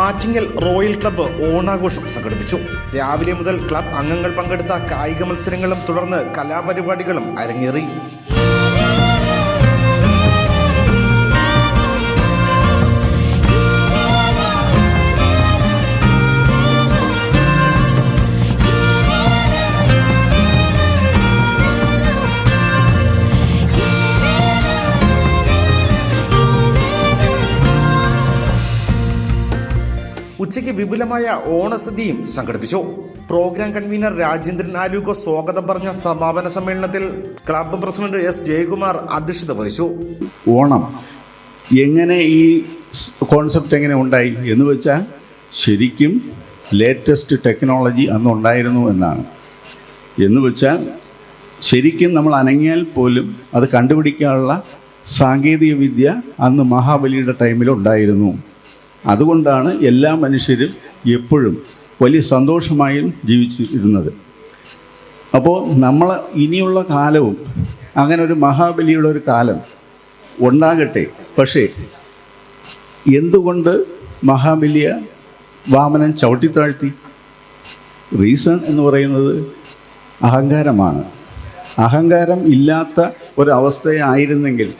Attingal royal club ഓണാഘോഷം സംഘടിപ്പിച്ചു. രാവിലെ മുതൽ ക്ലബ് അംഗങ്ങൾ പങ്കെടുത്ത കായിക മത്സരങ്ങളും തുടർന്ന് കലാപരിപാടികളും അരങ്ങേറി. ഉച്ചയ്ക്ക് വിപുലമായ ഓണസദ്യയും സംഘടിപ്പിച്ചു. പ്രോഗ്രാം കൺവീനർ രാജേന്ദ്രൻ ആലൂക്കോ സ്വാഗതം പറഞ്ഞ സമാപന സമ്മേളനത്തിൽ ക്ലബ്ബ് പ്രസിഡന്റ് എസ് ജയകുമാർ അധ്യക്ഷത വഹിച്ചു. ഓണം എങ്ങനെ ഈ കോൺസെപ്റ്റ് എങ്ങനെ ഉണ്ടായി എന്ന് വെച്ചാൽ ശരിക്കും ലേറ്റസ്റ്റ് ടെക്നോളജി അന്ന് ഉണ്ടായിരുന്നു എന്നാണ്. എന്ന് വെച്ചാൽ ശരിക്കും നമ്മൾ അനങ്ങിയാൽ പോലും അത് കണ്ടുപിടിക്കാനുള്ള സാങ്കേതിക വിദ്യ അന്ന് മഹാബലിയുടെ ടൈമിൽ ഉണ്ടായിരുന്നു. അതുകൊണ്ടാണ് എല്ലാ മനുഷ്യരും എപ്പോഴും വലിയ സന്തോഷമായും ജീവിച്ചിരുന്നത്. അപ്പോൾ നമ്മൾ ഇനിയുള്ള കാലവും അങ്ങനെ ഒരു മഹാബലിയുടെ ഒരു കാലം ഉണ്ടാകട്ടെ. പക്ഷേ എന്തുകൊണ്ട് മഹാബലിയ വാമനൻ ചവിട്ടിത്താഴ്ത്തി? റീസൺ എന്ന് പറയുന്നത് അഹങ്കാരമാണ്. അഹങ്കാരം ഇല്ലാത്ത ഒരവസ്ഥയായിരുന്നെങ്കിൽ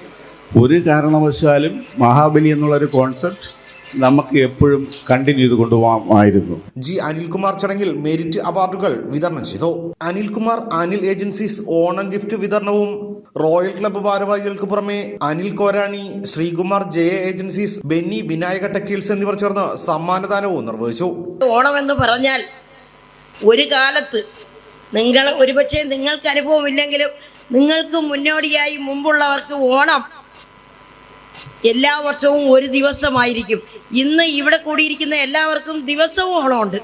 ഒരു കാരണവശാലും മഹാബലി എന്നുള്ളൊരു കോൺസെപ്റ്റ് നമുക്ക് എപ്പോഴും കണ്ടിന്യൂ ചെയ്ത് കൊണ്ടുപോകാമായിരുന്നു ജി അനിൽകുമാർ ചടങ്ങിൽ മെരിറ്റ് അവാർഡുകൾ വിതരണം ചെയ്തു. അനിൽകുമാർ അനിൽ ഏജൻസീസ് ഓണം ഗിഫ്റ്റ് വിതരണവും റോയൽ ക്ലബ്ബ് ഭാരവാഹികൾക്ക് പുറമെ അനിൽ കോരാണി ശ്രീകുമാർ ജയ ഏജൻസീസ് ബെന്നി വിനായക ടെക്സ്റ്റൈൽസ് എന്നിവർ ചേർന്ന് സമ്മാനദാനവും നിർവഹിച്ചു. ഓണം എന്ന് പറഞ്ഞാൽ ഒരു കാലത്ത് നിങ്ങൾ ഒരുപക്ഷെ നിങ്ങൾക്ക് അനുഭവമില്ലെങ്കിലും നിങ്ങൾക്ക് മുന്നോടിയായി മുമ്പുള്ളവർക്ക് ഓണം എല്ലാ വർഷവും ഒരു ദിവസമായിരിക്കും. ഇന്ന് ഇവിടെ കൂടിയിരിക്കുന്ന എല്ലാവർക്കും ദിവസവും ഓണമുണ്ട്.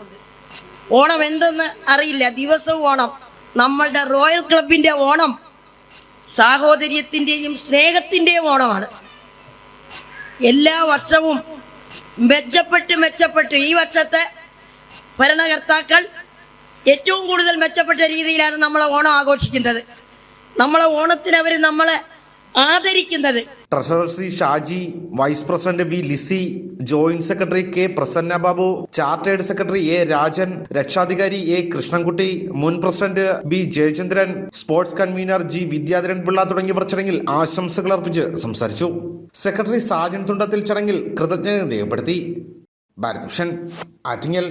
ഓണം എന്തെന്ന് അറിയില്ല. ദിവസവും ഓണം. നമ്മളുടെ റോയൽ ക്ലബിന്റെ ഓണം സാഹോദര്യത്തിന്റെയും സ്നേഹത്തിന്റെയും ഓണമാണ്. എല്ലാ വർഷവും മെച്ചപ്പെട്ട് മെച്ചപ്പെട്ട് ഈ വർഷത്തെ ഭരണകർത്താക്കൾ ഏറ്റവും കൂടുതൽ മെച്ചപ്പെട്ട രീതിയിലാണ് നമ്മളെ ഓണം ആഘോഷിക്കുന്നത്. നമ്മളെ ഓണത്തിന് അവർ നമ്മളെ ആദരിക്കുന്നത്. Treasurer Shaji vice president V Lizy joint secretary K Prasanna Babu chartered secretary A Rajan രക്ഷാധികാരി എ കൃഷ്ണൻകുട്ടി മുൻ president B Jayachandran sports convener G Vidyadharan Pillai തുടങ്ങിയവർ ചടങ്ങിൽ ആശംസകൾ അർപ്പിച്ച് സംസാരിച്ചു. സെക്രട്ടറി സാജൻ തുണ്ടത്തിൽ ചടങ്ങിൽ കൃതജ്ഞത രേഖപ്പെടുത്തി. ഭാരത് ഭൂഷൺ ആറ്റിങ്ങൽ.